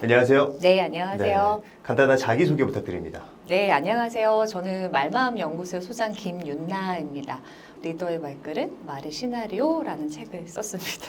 안녕하세요. 네, 안녕하세요. 네, 간단한 자기소개 부탁드립니다. 네, 안녕하세요. 저는 말마음 연구소 소장 김윤나입니다. 리더의 말글은 말의 시나리오라는 책을 썼습니다.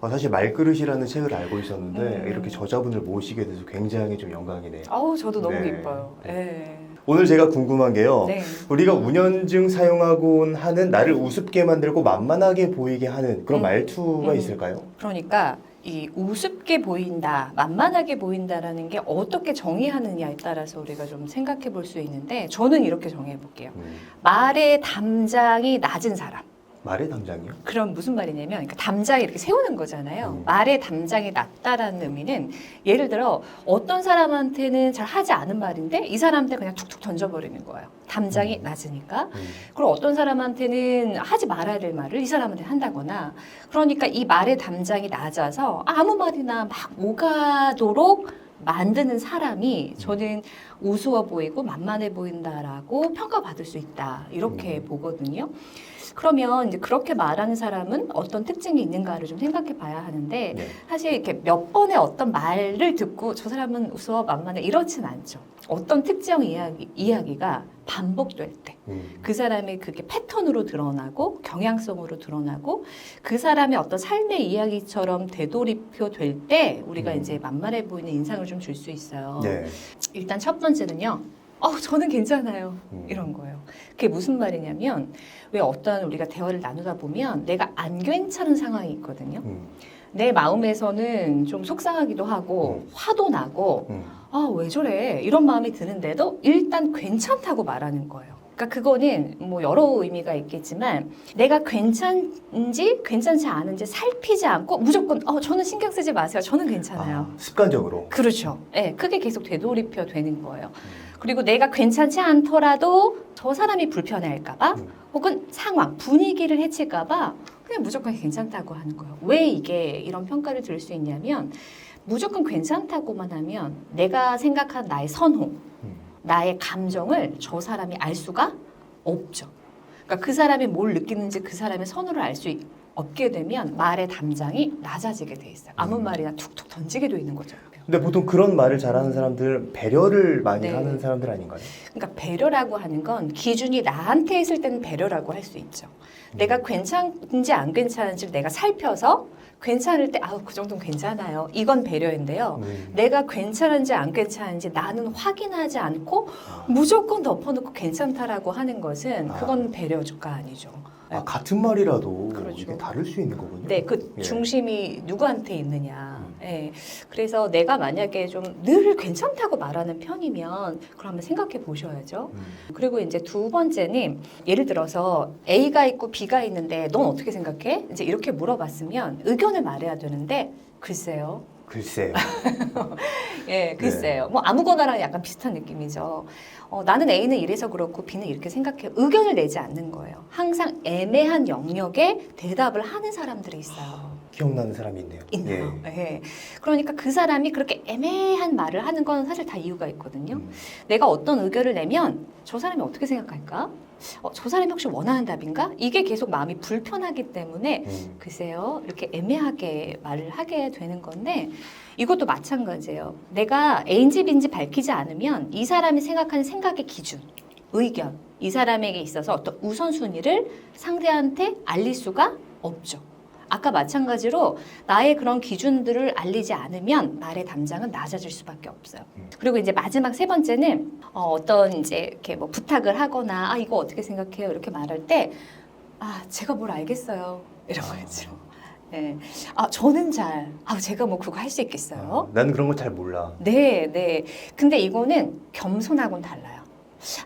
어, 사실 말그릇이라는 책을 알고 있었는데 음. 이렇게 저자분을 모시게 돼서 굉장히 좀 영광이네요. 아우, 저도 너무 네. 기뻐요. 네. 오늘 제가 궁금한 게요. 네. 우리가 운연증 사용하곤 하는 나를 우습게 만들고 만만하게 보이게 하는 그런 음. 말투가 음. 있을까요? 그러니까 이 우습게 보인다, 만만하게 보인다라는 게 어떻게 정의하느냐에 따라서 우리가 좀 생각해 볼 수 있는데 저는 이렇게 정의해 볼게요. 음, 말의 담장이 낮은 사람. 말의 담장이요? 그럼 무슨 말이냐면 그러니까 담장이 이렇게 세우는 거잖아요. 음. 말의 담장이 낮다라는 의미는 예를 들어 어떤 사람한테는 잘 하지 않은 말인데 이 사람한테 그냥 툭툭 던져버리는 거예요. 담장이 음. 낮으니까. 음, 그리고 어떤 사람한테는 하지 말아야 될 말을 이 사람한테 한다거나 그러니까 이 말의 담장이 낮아서 아무 말이나 막 오가도록 만드는 사람이 저는 우스워 보이고 만만해 보인다라고 평가받을 수 있다 이렇게 음. 보거든요. 그러면 이제 그렇게 말하는 사람은 어떤 특징이 있는가를 좀 생각해 봐야 하는데 네. 사실 이렇게 몇 번의 어떤 말을 듣고 저 사람은 우스워 만만해 이렇진 않죠. 어떤 특정 이야기, 이야기가 반복될 때 음, 그 사람의 그게 패턴으로 드러나고 경향성으로 드러나고 그 사람의 어떤 삶의 이야기처럼 되돌이표 될 때 우리가 음. 이제 만만해 보이는 인상을 좀 줄 수 있어요. 네. 일단 첫 번째는요. 어, 저는 괜찮아요. 음. 이런 거예요. 그게 무슨 말이냐면 왜 어떤 우리가 대화를 나누다 보면 내가 안 괜찮은 상황이 있거든요. 음, 내 마음에서는 좀 속상하기도 하고 화도 나고 음, 아, 왜 저래? 이런 마음이 드는데도 일단 괜찮다고 말하는 거예요. 그러니까 그거는 뭐 여러 의미가 있겠지만 내가 괜찮은지 괜찮지 않은지 살피지 않고 무조건 어, 저는 신경 쓰지 마세요. 저는 괜찮아요. 아, 습관적으로. 그렇죠. 예, 크게 계속 되돌이표 되는 거예요. 그리고 내가 괜찮지 않더라도 저 사람이 불편해할까봐 음. 혹은 상황, 분위기를 해칠까봐 그냥 무조건 괜찮다고 하는 거예요. 왜 이게 이런 평가를 들을 수 있냐면 무조건 괜찮다고만 하면 내가 생각한 나의 선호, 음, 나의 감정을 저 사람이 알 수가 없죠. 그러니까 그 사람이 뭘 느끼는지 그 사람의 선호를 알 수 없게 되면 말의 담장이 낮아지게 돼 있어요. 아무 음. 말이나 툭툭 던지게 돼 있는 거죠. 근데 보통 그런 말을 잘하는 사람들 배려를 많이 네. 하는 사람들 아닌가요? 그러니까 배려라고 하는 건 기준이 나한테 있을 때는 배려라고 할 수 있죠. 내가 괜찮은지 안 괜찮은지 내가 살펴서 괜찮을 때 아우 그 정도는 괜찮아요. 이건 배려인데요. 음. 내가 괜찮은지 안 괜찮은지 나는 확인하지 않고 아. 무조건 덮어놓고 괜찮다라고 하는 것은 아. 그건 배려가 아니죠. 아, 같은 말이라도 그렇죠. 이게 다를 수 있는 거군요. 네, 그 예. 중심이 누구한테 있느냐. 음. 예. 그래서 내가 만약에 좀 늘 괜찮다고 말하는 편이면 그럼 한번 생각해 보셔야죠. 음, 그리고 이제 두 번째는 예를 들어서 A가 있고 B가 있는데 넌 어떻게 생각해? 이제 이렇게 물어봤으면 의견을 말해야 되는데 글쎄요. 글쎄요. 예, 글쎄요. 뭐 아무거나랑 약간 비슷한 느낌이죠. 어, 나는 A는 이래서 그렇고 B는 이렇게 생각해요. 의견을 내지 않는 거예요. 항상 애매한 영역에 대답을 하는 사람들이 있어요. 기억나는 사람이 있네요. 있나요? 예. 예. 그러니까 그 사람이 그렇게 애매한 말을 하는 건 사실 다 이유가 있거든요. 음, 내가 어떤 의견을 내면 저 사람이 어떻게 생각할까? 어, 저 사람이 혹시 원하는 답인가? 이게 계속 마음이 불편하기 때문에 음, 글쎄요, 이렇게 애매하게 말을 하게 되는 건데 이것도 마찬가지예요. 내가 A인지 B인지 밝히지 않으면 이 사람이 생각하는 생각의 기준, 의견, 이 사람에게 있어서 어떤 우선순위를 상대한테 알릴 수가 없죠. 아까 마찬가지로 나의 그런 기준들을 알리지 않으면 말의 담장은 낮아질 수밖에 없어요. 음. 그리고 이제 마지막 세 번째는 어, 어떤 이제 이렇게 뭐 부탁을 하거나 아 이거 어떻게 생각해요 이렇게 말할 때 아 제가 뭘 알겠어요 이런 거죠. 네. 아 저는 잘. 아 제가 뭐 그거 할 수 있겠어요? 아, 나는 그런 걸잘 몰라. 네, 네. 근데 이거는 겸손하고는 달라요.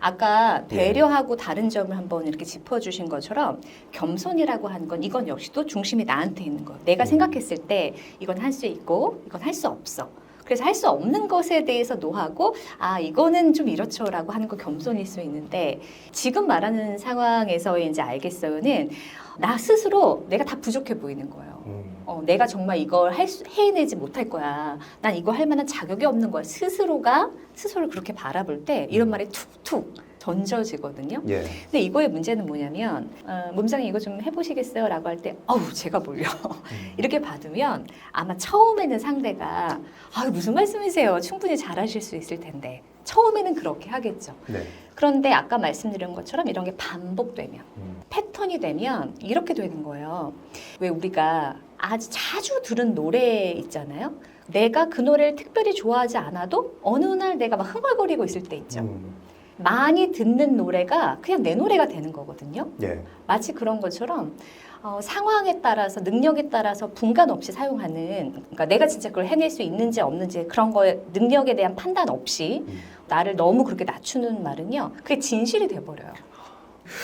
아까 예. 배려하고 다른 점을 한번 이렇게 짚어주신 것처럼 겸손이라고 하는 건 이건 역시 또 중심이 나한테 있는 거. 내가 음. 생각했을 때 이건 할 수 있고 이건 할 수 없어. 그래서 할 수 없는 것에 대해서 노하고 아 이거는 좀 이렇죠라고 하는 거 겸손일 수 있는데 지금 말하는 상황에서의 이제 알겠어요는 나 스스로 내가 다 부족해 보이는 거예요. 음, 어, 내가 정말 이걸 할 수, 해내지 못할 거야. 난 이거 할 만한 자격이 없는 거야. 스스로가 스스로를 그렇게 바라볼 때 이런 말이 툭툭 던져지거든요. 예. 근데 이거의 문제는 뭐냐면 어, 몸장님 이거 좀 해보시겠어요? 라고 할 때 어우 제가 뭘요? 이렇게 받으면 아마 처음에는 상대가 아 무슨 말씀이세요? 충분히 잘하실 수 있을 텐데 처음에는 그렇게 하겠죠. 네. 그런데 아까 말씀드린 것처럼 이런 게 반복되면 음. 패턴이 되면 이렇게 되는 거예요. 왜 우리가 아주 자주 들은 노래 있잖아요. 내가 그 노래를 특별히 좋아하지 않아도 어느 날 내가 막 흥얼거리고 있을 때 있죠. 음. 많이 듣는 노래가 그냥 내 노래가 되는 거거든요. 예. 마치 그런 것처럼 어, 상황에 따라서 능력에 따라서 분간 없이 사용하는 그러니까 내가 진짜 그걸 해낼 수 있는지 없는지 그런 거에 능력에 대한 판단 없이 음. 나를 너무 그렇게 낮추는 말은요 그게 진실이 돼버려요.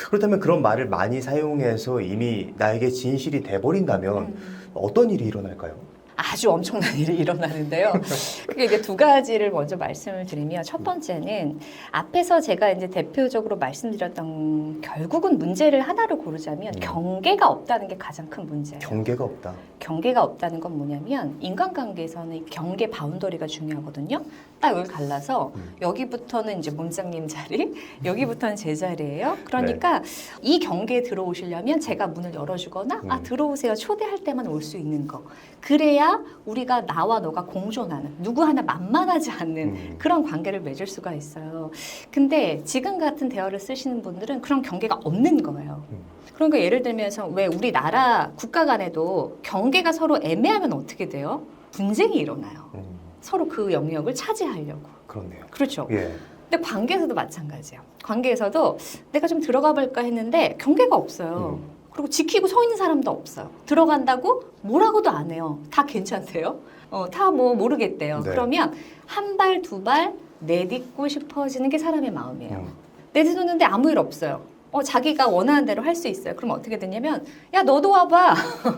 그렇다면 그런 말을 많이 사용해서 이미 나에게 진실이 돼버린다면 음. 어떤 일이 일어날까요? 아주 엄청난 일이 일어나는데요. 그게 이제 두 가지를 먼저 말씀을 드리면 첫 번째는 앞에서 제가 이제 대표적으로 말씀드렸던 결국은 문제를 하나로 고르자면 음. 경계가 없다는 게 가장 큰 문제예요. 경계가 없다. 경계가 없다는 건 뭐냐면 인간관계에서는 이 경계 바운더리가 중요하거든요. 딱 여기 갈라서 음. 여기부터는 이제 몸장님 자리, 여기부터는 제 자리예요. 그러니까 이 경계에 들어오시려면 제가 문을 열어주거나 아 음. 들어오세요 초대할 때만 올 수 있는 거. 그래야 우리가 나와 너가 공존하는 누구 하나 만만하지 않는 음. 그런 관계를 맺을 수가 있어요. 근데 지금 같은 대화를 쓰시는 분들은 그런 경계가 없는 거예요. 음. 그러니까 예를 들면서 왜 우리 나라 국가 간에도 경계가 서로 애매하면 어떻게 돼요? 분쟁이 일어나요. 음. 서로 그 영역을 차지하려고. 그렇네요. 그렇죠. 예. 근데 관계에서도 마찬가지예요. 관계에서도 내가 좀 들어가 볼까 했는데 경계가 없어요. 음. 그리고 지키고 서 있는 사람도 없어요. 들어간다고 뭐라고도 안 해요. 다 괜찮대요. 어, 다 뭐 모르겠대요. 네. 그러면 한 발, 두 발 내딛고 싶어지는 게 사람의 마음이에요. 음. 내딛었는데 아무 일 없어요. 어, 자기가 원하는 대로 할 수 있어요. 그럼 어떻게 되냐면, 야, 너도 와봐.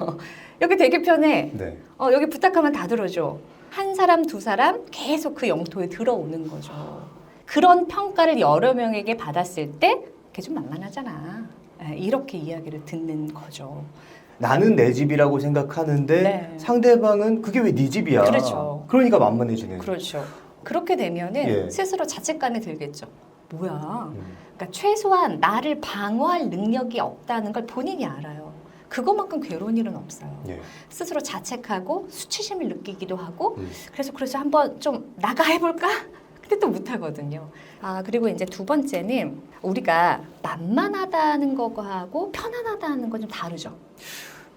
여기 되게 편해. 네. 어, 여기 부탁하면 다 들어줘. 한 사람, 두 사람 계속 그 영토에 들어오는 거죠. 그런 평가를 여러 명에게 받았을 때, 그게 좀 만만하잖아. 예, 이렇게 이야기를 듣는 거죠. 나는 내 집이라고 생각하는데 네. 상대방은 그게 왜 네 집이야? 그렇죠. 그러니까 만만해지는. 그렇죠. 그렇게 되면은 예. 스스로 자책감이 들겠죠. 뭐야. 음. 그러니까 최소한 나를 방어할 능력이 없다는 걸 본인이 알아요. 그것만큼 괴로운 일은 없어요. 예. 스스로 자책하고 수치심을 느끼기도 하고 음. 그래서 그래서 한번 좀 나가 해볼까? 근데 또 못하거든요. 아 그리고 이제 두 번째는 우리가 만만하다는 거하고 편안하다는 건 좀 다르죠.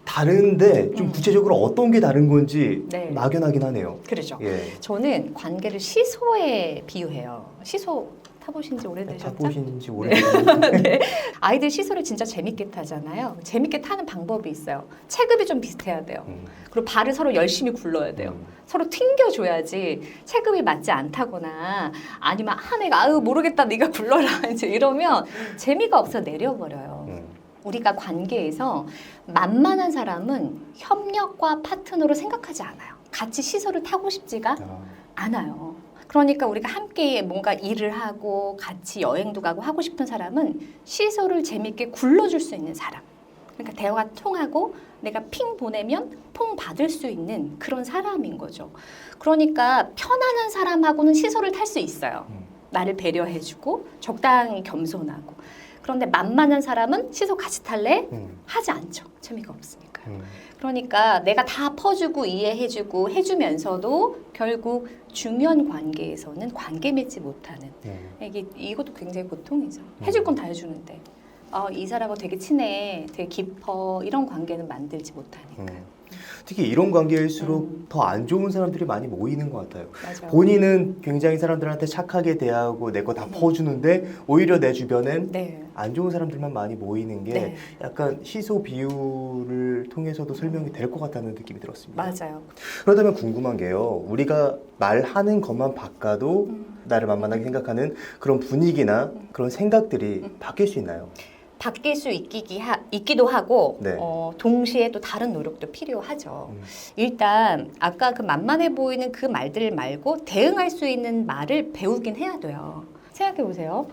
다른데 좀 음. 구체적으로 어떤 게 다른 건지 네. 막연하긴 하네요. 그렇죠. 예. 저는 관계를 시소에 비유해요. 시소 타보신 지 오래되셨죠? 타보신 지 오래됐는데 네. 아이들 시소를 진짜 재밌게 타잖아요. 재밌게 타는 방법이 있어요. 체급이 좀 비슷해야 돼요. 음. 그리고 발을 서로 열심히 굴러야 돼요. 음. 서로 튕겨줘야지 체급이 맞지 않다거나 아니면 아 내가 아유 모르겠다 네가 굴러라 이제 이러면 재미가 없어 내려버려요. 음. 우리가 관계에서 만만한 사람은 협력과 파트너로 생각하지 않아요. 같이 시소를 타고 싶지가 아, 않아요. 그러니까 우리가 함께 뭔가 일을 하고 같이 여행도 가고 하고 싶은 사람은 시소를 재밌게 굴러줄 수 있는 사람. 그러니까 대화가 통하고 내가 핑 보내면 퐁 받을 수 있는 그런 사람인 거죠. 그러니까 편안한 사람하고는 시소를 탈 수 있어요. 음. 나를 배려해주고 적당히 겸손하고. 그런데 만만한 사람은 시소 같이 탈래? 음. 하지 않죠. 재미가 없으니까. 음. 그러니까 내가 다 퍼주고 이해해주고 해주면서도 결국 중요한 관계에서는 관계 맺지 못하는 음. 이게 이것도 굉장히 보통이죠. 해줄 건 다 해주는데 아, 이 사람하고 되게 친해, 되게 깊어 이런 관계는 만들지 못하니까. 음. 특히 이런 관계일수록 음. 더안 좋은 사람들이 많이 모이는 것 같아요. 맞아요. 본인은 굉장히 사람들한테 착하게 대하고 내 거다 음. 퍼주는데 오히려 내 주변엔 네. 안 좋은 사람들만 많이 모이는 게 네. 약간 시소 비율을 통해서도 설명이 될 것 같다는 느낌이 들었습니다. 맞아요. 그렇다면 궁금한 게요. 우리가 말하는 것만 바꿔도 음. 나를 만만하게 생각하는 그런 분위기나 그런 생각들이 음. 바뀔 수 있나요? 바뀔 수 있기기 하, 있기도 하고 네. 어, 동시에 또 다른 노력도 필요하죠. 음. 일단 아까 그 만만해 보이는 그 말들 말고 대응할 수 있는 말을 배우긴 해야 돼요. 생각해 보세요.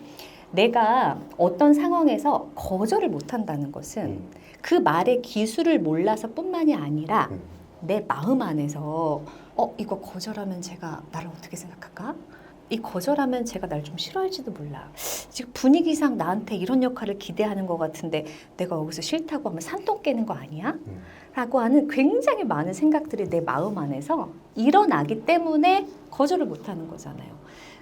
내가 어떤 상황에서 거절을 못 한다는 것은 음. 그 말의 기술을 몰라서 뿐만이 아니라 음. 내 마음 안에서 어 이거 거절하면 제가 나를 어떻게 생각할까? 이 거절하면 제가 날 좀 싫어할지도 몰라. 지금 분위기상 나한테 이런 역할을 기대하는 것 같은데 내가 여기서 싫다고 하면 산똥 깨는 거 아니야? 음. 라고 하는 굉장히 많은 생각들이 내 마음 안에서 일어나기 때문에 거절을 못 하는 거잖아요.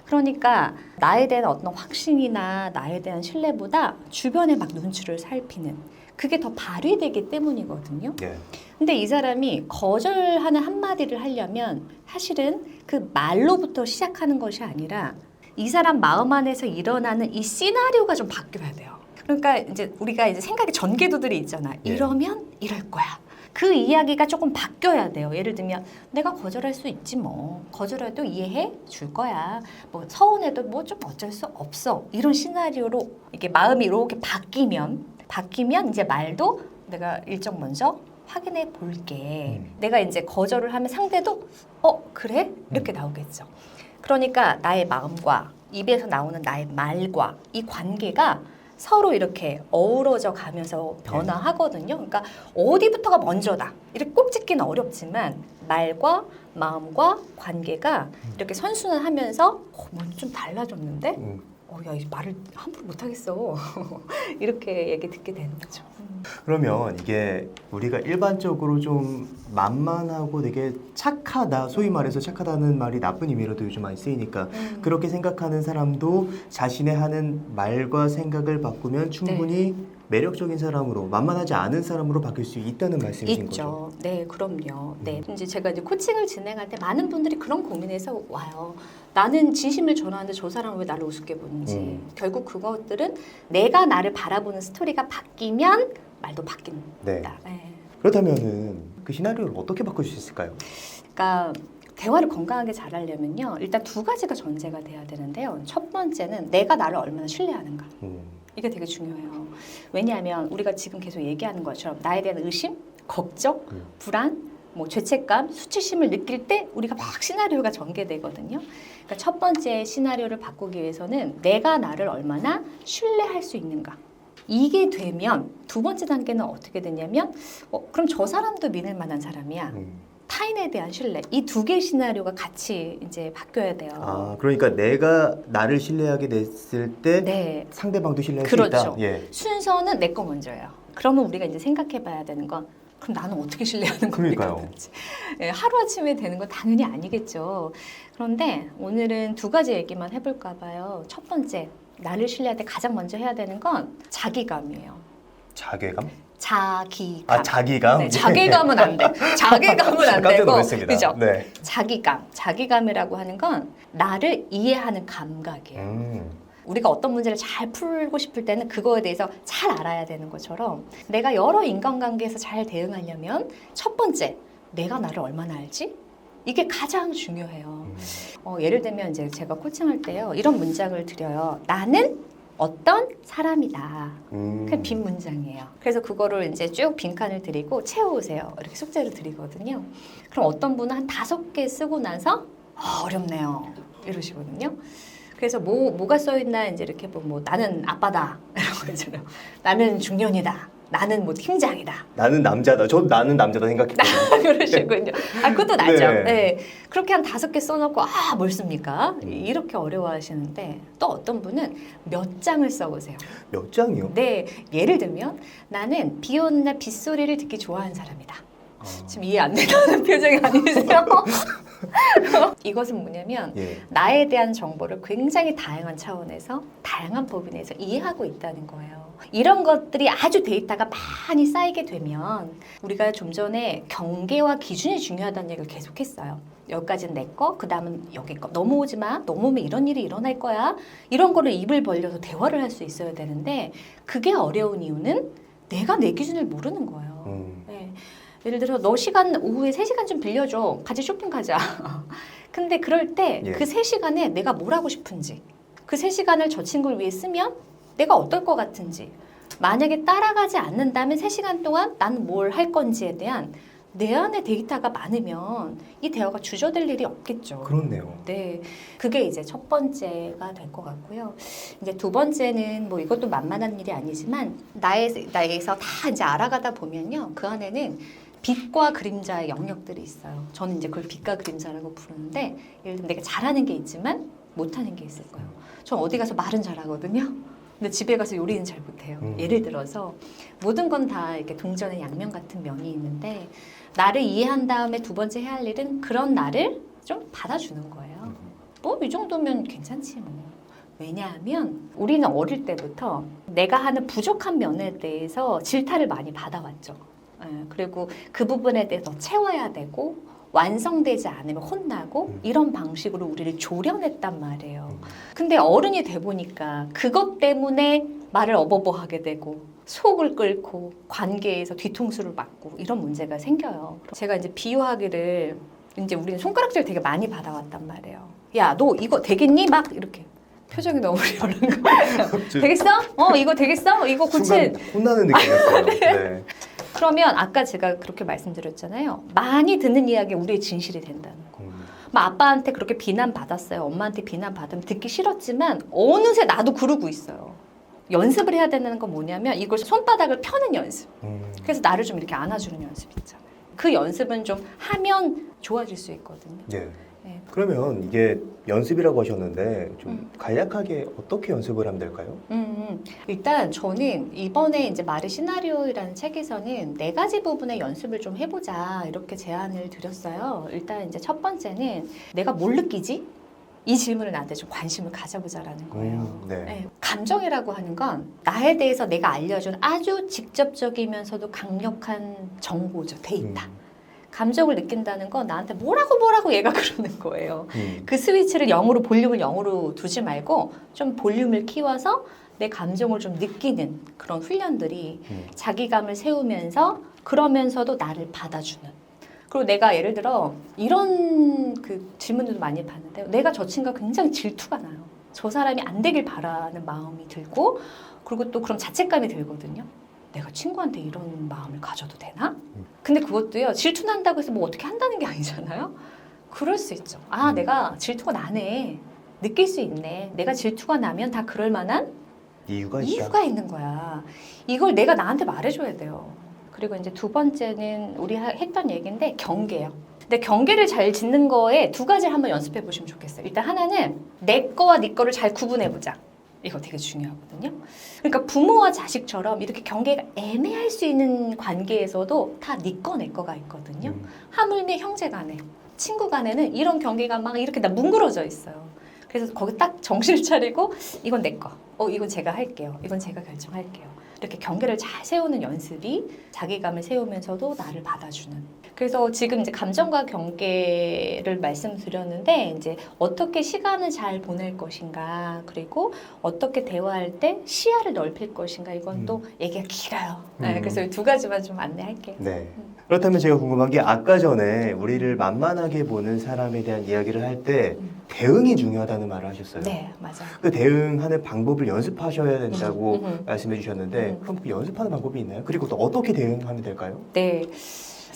그러니까 나에 대한 어떤 확신이나 나에 대한 신뢰보다 주변에 막 눈치를 살피는 그게 더 발휘되기 때문이거든요. 예. 근데 이 사람이 거절하는 한마디를 하려면 사실은 그 말로부터 시작하는 것이 아니라 이 사람 마음 안에서 일어나는 이 시나리오가 좀 바뀌어야 돼요. 그러니까 이제 우리가 이제 생각의 전개도들이 있잖아. 예. 이러면 이럴 거야. 그 이야기가 조금 바뀌어야 돼요. 예를 들면 내가 거절할 수 있지 뭐. 거절해도 이해해 줄 거야. 뭐 서운해도 뭐 좀 어쩔 수 없어. 이런 시나리오로 이게 마음이 이렇게 바뀌면 바뀌면 이제 말도 내가 일정 먼저 확인해 볼게. 음. 내가 이제 거절을 하면 상대도 어 그래 이렇게 나오겠죠. 그러니까 나의 마음과 입에서 나오는 나의 말과 이 관계가 서로 이렇게 어우러져 가면서 변화하거든요. 그러니까 어디부터가 먼저다. 이렇게 꼭 짓기는 어렵지만 말과 마음과 관계가 이렇게 선순환하면서 어, 뭔좀 달라졌는데? 음. 어, 야, 이 말을 함부로 못하겠어. 이렇게 얘기 듣게 되는 거죠. 음. 그러면 이게 우리가 일반적으로 좀 만만하고 되게 착하다, 소위 말해서 착하다는 말이 나쁜 의미로도 요즘 많이 쓰이니까 음. 그렇게 생각하는 사람도 자신의 하는 말과 생각을 바꾸면 충분히 매력적인 사람으로 만만하지 않은 사람으로 바뀔 수 있다는 말씀이신 거죠. 있죠. 네, 그럼요. 네, 이제 제가 이제 코칭을 진행할 때 많은 분들이 그런 고민에서 와요. 나는 진심을 전하는데 저 사람은 왜 나를 우습게 보는지. 음. 결국 그것들은 내가 나를 바라보는 스토리가 바뀌면 말도 바뀐다. 네. 네. 그렇다면은 그 시나리오를 어떻게 바꿀 수 있을까요? 그러니까 대화를 건강하게 잘하려면요. 일단 두 가지가 전제가 돼야 되는데요. 첫 번째는 내가 나를 얼마나 신뢰하는가. 음. 이게 되게 중요해요. 왜냐하면 우리가 지금 계속 얘기하는 것처럼 나에 대한 의심, 걱정, 음. 불안, 뭐 죄책감, 수치심을 느낄 때 우리가 막 시나리오가 전개되거든요. 그러니까 첫 번째 시나리오를 바꾸기 위해서는 내가 나를 얼마나 신뢰할 수 있는가. 이게 되면 두 번째 단계는 어떻게 되냐면 어, 그럼 저 사람도 믿을 만한 사람이야. 음. 타인에 대한 신뢰. 이 두 개의 시나리오가 같이 이제 바뀌어야 돼요. 아, 그러니까 내가 나를 신뢰하게 됐을 때 네. 상대방도 신뢰할 그렇죠. 수 있다. 예. 순서는 내 거 먼저예요. 그러면 우리가 이제 생각해 봐야 되는 건 그럼 나는 어떻게 신뢰하는 겁니까? 그러니까요. 예, 하루아침에 되는 건 당연히 아니겠죠. 그런데 오늘은 두 가지 얘기만 해볼까 봐요. 첫 번째, 나를 신뢰할 때 가장 먼저 해야 되는 건 자기감이에요. 자괴감? 자기감. 아, 자기감? 네, 자괴감은 안 돼. 자괴감은 안 되고. 그죠? 네. 자기감. 자기감이라고 하는 건 나를 이해하는 감각이에요. 음. 우리가 어떤 문제를 잘 풀고 싶을 때는 그거에 대해서 잘 알아야 되는 것처럼 내가 여러 인간관계에서 잘 대응하려면 첫 번째 내가 나를 얼마나 알지? 이게 가장 중요해요. 음. 어, 예를 들면 이제 제가 코칭할 때요 이런 문장을 드려요. 나는 어떤 사람이다. 음. 그게 빈 문장이에요. 그래서 그거를 이제 쭉 빈칸을 드리고 채워오세요. 이렇게 숙제를 드리거든요. 그럼 어떤 분은 한 다섯 개 쓰고 나서 아, 어렵네요. 이러시거든요. 그래서 뭐 뭐가 써 있나 이제 이렇게 보면 뭐 나는 아빠다 이런 거 있잖아요. 나는 중년이다. 나는 뭐 팀장이다. 나는 남자다. 저 나는 남자다 생각했거든요. 그러시군요. 아, 그것도 나죠. 네. 네. 그렇게 한 다섯 개 써놓고, 아, 뭘 씁니까? 이렇게 어려워하시는데, 또 어떤 분은 몇 장을 써보세요. 몇 장이요? 네. 예를 들면, 나는 비 오는 날 빗소리를 듣기 좋아하는 사람이다. 아. 지금 이해 안 된다는 표정이 아니세요? 이것은 뭐냐면, 예. 나에 대한 정보를 굉장히 다양한 차원에서 다양한 법인 내에서 이해하고 있다는 거예요. 이런 것들이 아주 데이터가 많이 쌓이게 되면 우리가 좀 전에 경계와 기준이 중요하다는 얘기를 계속했어요. 여기까지는 내 거, 그 다음은 여기 거. 넘어오지 마. 넘어오면 이런 일이 일어날 거야. 이런 거를 입을 벌려서 대화를 할 수 있어야 되는데 그게 어려운 이유는 내가 내 기준을 모르는 거예요. 예를 들어 너 시간 오후에 3시간 좀 빌려줘. 같이 쇼핑 가자. 근데 그럴 때 예. 그 3시간에 내가 뭘 하고 싶은지 그 3시간을 저 친구를 위해 쓰면 내가 어떨 것 같은지 만약에 따라가지 않는다면 3시간 동안 나는 뭘할 건지에 대한 내 안에 데이터가 많으면 이 대화가 주저될 일이 없겠죠. 그렇네요. 네, 그게 이제 첫 번째가 될 것 같고요. 이제 두 번째는 뭐 이것도 만만한 일이 아니지만 나의 나에서 다 이제 알아가다 보면요, 그 안에는 빛과 그림자의 영역들이 있어요. 저는 이제 그걸 빛과 그림자라고 부르는데, 예를 들면 내가 잘하는 게 있지만 못하는 게 있을 거예요. 전 어디 가서 말은 잘하거든요. 근데 집에 가서 요리는 잘 못해요. 음. 예를 들어서 모든 건 다 이렇게 동전의 양면 같은 면이 있는데 나를 이해한 다음에 두 번째 해야 할 일은 그런 나를 좀 받아주는 거예요. 음. 뭐이 정도면 괜찮지 뭐. 왜냐하면 우리는 어릴 때부터 내가 하는 부족한 면에 대해서 질타를 많이 받아왔죠. 예, 그리고 그 부분에 대해서 채워야 되고 완성되지 않으면 혼나고 음. 이런 방식으로 우리를 조련했단 말이에요. 음. 근데 어른이 돼 보니까 그것 때문에 말을 어버버하게 되고 속을 끓고 관계에서 뒤통수를 맞고 이런 문제가 생겨요. 제가 이제 비유하기를 이제 우리는 손가락질 되게 많이 받아왔단 말이에요. 야, 너 이거 되겠니? 막 이렇게 표정이 너무 리얼한 거예요. 저- 되겠어? 어, 이거 되겠어? 이거 고칠 순간 혼나는 느낌이었어요. 네. 그러면 아까 제가 그렇게 말씀드렸잖아요. 많이 듣는 이야기 우리의 진실이 된다는 거. 음. 막 아빠한테 그렇게 비난 받았어요. 엄마한테 비난 받으면 듣기 싫었지만 어느새 나도 그러고 있어요. 연습을 해야 되는 건 뭐냐면 이걸 손바닥을 펴는 연습. 음. 그래서 나를 좀 이렇게 안아주는 연습 있잖아요. 그 연습은 좀 하면 좋아질 수 있거든요. 예. 네. 그러면 이게 연습이라고 하셨는데 좀 음. 간략하게 어떻게 연습을 하면 될까요? 음, 음. 일단 저는 이번에 이제 마르 시나리오라는 책에서는 네 가지 부분의 연습을 좀 해보자 이렇게 제안을 드렸어요. 일단 이제 첫 번째는 내가 뭘 느끼지? 이 질문을 나한테 좀 관심을 가져보자라는 거예요. 음, 네. 네, 감정이라고 하는 건 나에 대해서 내가 알려준 아주 직접적이면서도 강력한 정보죠, 데이터. 음. 감정을 느낀다는 건 나한테 뭐라고 뭐라고 얘가 그러는 거예요. 음. 그 스위치를 0으로 볼륨을 0으로 두지 말고 좀 볼륨을 키워서 내 감정을 좀 느끼는 그런 훈련들이 음. 자기감을 세우면서 그러면서도 나를 받아주는 그리고 내가 예를 들어 이런 그 질문들도 많이 받는데 내가 저 친구가 굉장히 질투가 나요. 저 사람이 안 되길 바라는 마음이 들고 그리고 또 그런 자책감이 들거든요. 내가 친구한테 이런 마음을 가져도 되나? 근데 그것도요 질투 난다고 해서 뭐 어떻게 한다는 게 아니잖아요. 그럴 수 있죠. 아 내가 질투가 나네. 느낄 수 있네. 내가 질투가 나면 다 그럴 만한 이유가. 이유가 있는 거야. 이걸 내가 나한테 말해줘야 돼요. 그리고 이제 두 번째는 우리 하- 했던 얘기인데 경계요. 근데 경계를 잘 짓는 거에 두 가지를 한번 연습해 보시면 좋겠어요. 일단 하나는 내 거와 네 거를 잘 구분해 보자. 이거 되게 중요하거든요. 그러니까 부모와 자식처럼 이렇게 경계가 애매할 수 있는 관계에서도 다네 거, 내 거가 있거든요. 음. 하물며 형제 간에, 친구 간에는 이런 경계가 막 이렇게 다 뭉그러져 있어요. 그래서 거기 딱 정신을 차리고 이건 내 거, 어 이건 제가 할게요, 이건 제가 결정할게요. 이렇게 경계를 잘 세우는 연습이 자기감을 세우면서도 나를 받아주는. 그래서 지금 이제 감정과 경계를 말씀드렸는데 이제 어떻게 시간을 잘 보낼 것인가 그리고 어떻게 대화할 때 시야를 넓힐 것인가 이건 또 얘기가 길어요. 네, 음. 그래서 이두 가지만 좀 안내할게요. 네. 그렇다면 제가 궁금한 게 아까 전에 우리를 만만하게 보는 사람에 대한 이야기를 할때 음. 대응이 중요하다는 말을 하셨어요. 네, 맞아요. 그 대응하는 방법을 연습하셔야 된다고 음, 음, 음. 말씀해 주셨는데 음. 그럼 그 연습하는 방법이 있나요? 그리고 또 어떻게 대응하면 될까요? 네.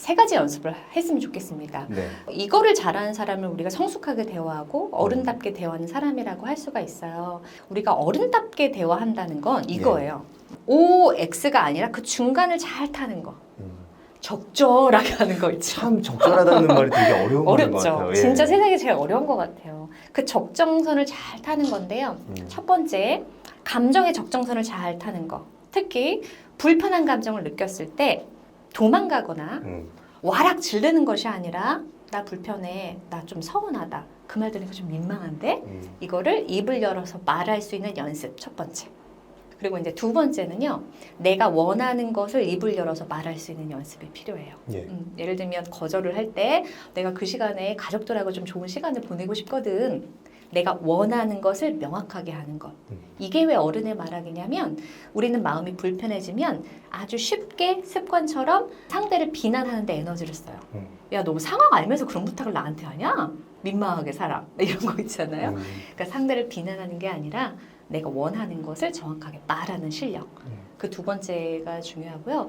세 가지 연습을 했으면 좋겠습니다. 네. 이거를 잘하는 사람을 우리가 성숙하게 대화하고 어른답게 대화하는 사람이라고 할 수가 있어요. 우리가 어른답게 대화한다는 건 이거예요. O, X가 아니라 그 중간을 잘 타는 거. 음. 적절하게 하는 거 있죠. 참 적절하다는 말이 되게 어려운 말인 것 어렵죠. 같아요. 예. 진짜 세상에 제일 어려운 것 같아요. 그 적정선을 잘 타는 건데요. 음. 첫 번째, 감정의 적정선을 잘 타는 거. 특히 불편한 감정을 느꼈을 때 도망가거나 음. 와락 지르는 것이 아니라 나 불편해, 나 좀 서운하다. 그 말 들으니까 좀 민망한데 음. 이거를 입을 열어서 말할 수 있는 연습 첫 번째. 그리고 이제 두 번째는요. 내가 원하는 것을 입을 열어서 말할 수 있는 연습이 필요해요. 예. 음, 예를 들면 거절을 할 때 내가 그 시간에 가족들하고 좀 좋은 시간을 보내고 싶거든. 내가 원하는 것을 명확하게 하는 것. 음. 이게 왜 어른의 말하기냐면 우리는 마음이 불편해지면 아주 쉽게 습관처럼 상대를 비난하는데 에너지를 써요. 음. 야, 너 상황 알면서 그런 부탁을 나한테 하냐? 민망하게 살아. 이런 거 있잖아요. 음. 그러니까 상대를 비난하는 게 아니라 내가 원하는 것을 정확하게 말하는 실력. 음. 그두 번째가 중요하고요.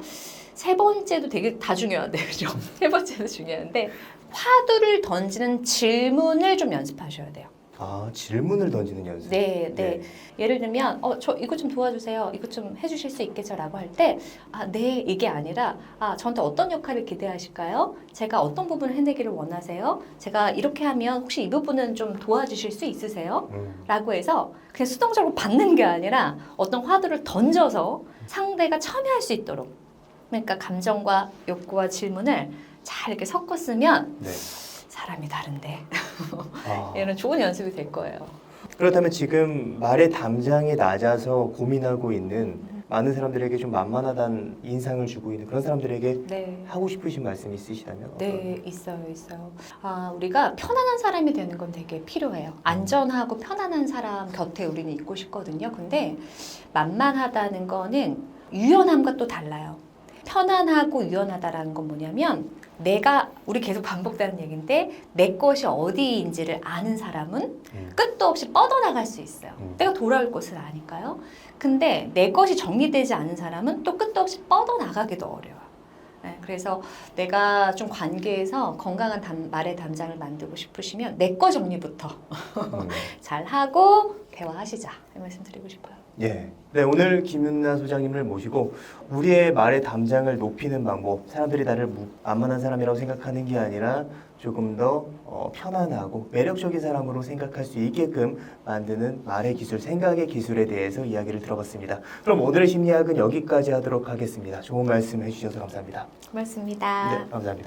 세 번째도 되게 다 중요한데, 그죠? 세 번째도 중요한데, 화두를 던지는 질문을 좀 연습하셔야 돼요. 아 질문을 던지는 연습. 네, 네. 예를 들면 어 저 이거 좀 도와주세요. 이거 좀 해주실 수 있겠죠라고 할 때 아 네 이게 아니라 아 저한테 어떤 역할을 기대하실까요? 제가 어떤 부분을 해내기를 원하세요? 제가 이렇게 하면 혹시 이 부분은 좀 도와주실 수 있으세요? 음. 라고 해서 그냥 수동적으로 받는 게 아니라 어떤 화두를 던져서 상대가 참여할 수 있도록 그러니까 감정과 욕구와 질문을 잘 이렇게 섞어 쓰면 네. 사람이 다른데 아. 이런 좋은 연습이 될 거예요. 그렇다면 지금 말의 담장에 낮아서 고민하고 있는 많은 사람들에게 좀 만만하다는 인상을 주고 있는 그런 사람들에게 네. 하고 싶으신 말씀 있으시다면 어떤? 네, 있어요, 있어요. 아, 우리가 편안한 사람이 되는 건 되게 필요해요. 안전하고 편안한 사람 곁에 우리는 있고 싶거든요. 근데 만만하다는 거는 유연함과 또 달라요. 편안하고 유연하다라는 건 뭐냐면 내가 우리 계속 반복되는 얘기인데 내 것이 어디인지를 아는 사람은 음. 끝도 없이 뻗어나갈 수 있어요. 음. 내가 돌아올 곳을 아니까요. 근데 내 것이 정리되지 않은 사람은 또 끝도 없이 뻗어나가기도 어려워요. 네, 그래서 내가 좀 관계에서 건강한 담- 말의 담장을 만들고 싶으시면 내 거 정리부터 음. 잘 하고 대화하시자 이 말씀 드리고 싶어요. 예. 네, 오늘 김윤나 소장님을 모시고 우리의 말의 담장을 높이는 방법, 사람들이 나를 무- 만만한 사람이라고 생각하는 게 아니라 조금 더 어, 편안하고 매력적인 사람으로 생각할 수 있게끔 만드는 말의 기술, 생각의 기술에 대해서 이야기를 들어봤습니다. 그럼 오늘의 심리학은 여기까지 하도록 하겠습니다. 좋은 말씀 해주셔서 감사합니다. 고맙습니다. 네, 감사합니다.